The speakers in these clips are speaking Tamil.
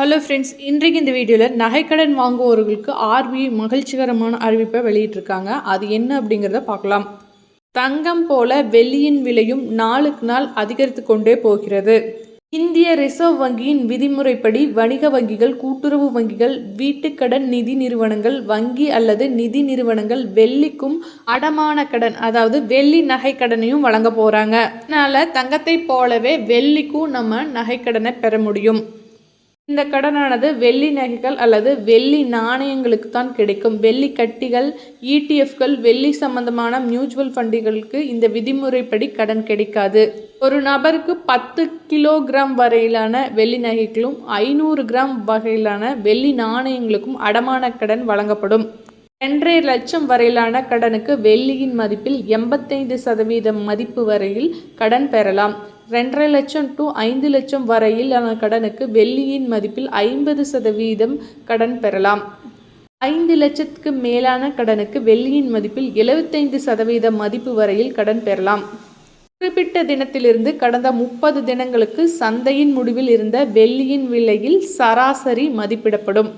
ஹலோ ஃப்ரெண்ட்ஸ் இன்றைக்கு இந்த வீடியோவில் நகைக்கடன் வாங்குவோர்களுக்கு ஆர்பிஐ மகிழ்ச்சிகரமான அறிவிப்பை வெளியிட்டிருக்காங்க. அது என்ன அப்படிங்கிறத பார்க்கலாம். தங்கம் போல வெள்ளியின் விலையும் நாளுக்கு நாள் அதிகரித்து கொண்டே போகிறது. இந்திய ரிசர்வ் வங்கியின் விதிமுறைப்படி வணிக வங்கிகள் கூட்டுறவு வங்கிகள் வீட்டுக்கடன் நிதி நிறுவனங்கள் வங்கி அல்லது நிதி நிறுவனங்கள் வெள்ளிக்கும் அடமான கடன் அதாவது வெள்ளி நகைக்கடனையும் வழங்க போகிறாங்க அதனால் தங்கத்தை போலவே வெள்ளிக்கும் நம்ம நகைக்கடனை பெற முடியும். இந்த கடனானது வெள்ளி நகைகள் அல்லது வெள்ளி நாணயங்களுக்கு தான் கிடைக்கும். வெள்ளி கட்டிகள் இடிஎஃப்கள் வெள்ளி சம்பந்தமான மியூச்சுவல் ஃபண்டுகளுக்கு இந்த விதிமுறைப்படி கடன் கிடைக்காது. ஒரு நபருக்கு பத்து கிலோகிராம் வரையிலான வெள்ளி நகைகளும் ஐநூறு கிராம் வகையிலான வெள்ளி நாணயங்களுக்கும் அடமான கடன் வழங்கப்படும். ரெண்டரை லட்சம் வரையிலான கடனுக்கு வெள்ளியின் மதிப்பில் எண்பத்தைந்து சதவீதம் மதிப்பு வரையில் கடன் பெறலாம். ரெண்டரை லட்சம் டு ஐந்து லட்சம் வரையிலான கடனுக்கு வெள்ளியின் மதிப்பில் ஐம்பது சதவீதம் கடன் பெறலாம். ஐந்து லட்சத்துக்கு மேலான கடனுக்கு வெள்ளியின் மதிப்பில் எழுபத்தைந்து சதவீத மதிப்பு வரையில் கடன் பெறலாம். குறிப்பிட்ட தினத்திலிருந்து கடந்த முப்பது தினங்களுக்கு சந்தையின் முடிவில் இருந்த வெள்ளியின் விலையில் சராசரி மதிப்பிடப்படும்.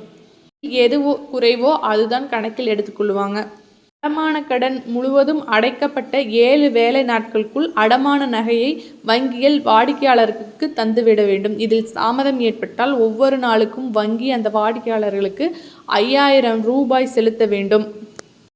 எதுவோ குறைவோ அதுதான் கணக்கில் எடுத்துக்கொள்வாங்க. அடமான கடன் முழுவதும் அடைக்கப்பட்ட ஏழு வேலை நாட்களுக்குள் அடமான நகையை வங்கியில் வாடிக்கையாளருக்கு தந்துவிட வேண்டும். இதில் தாமதம் ஏற்பட்டால் ஒவ்வொரு நாளுக்கும் வங்கி அந்த வாடிக்கையாளர்களுக்கு ஐயாயிரம் ரூபாய் செலுத்த வேண்டும்.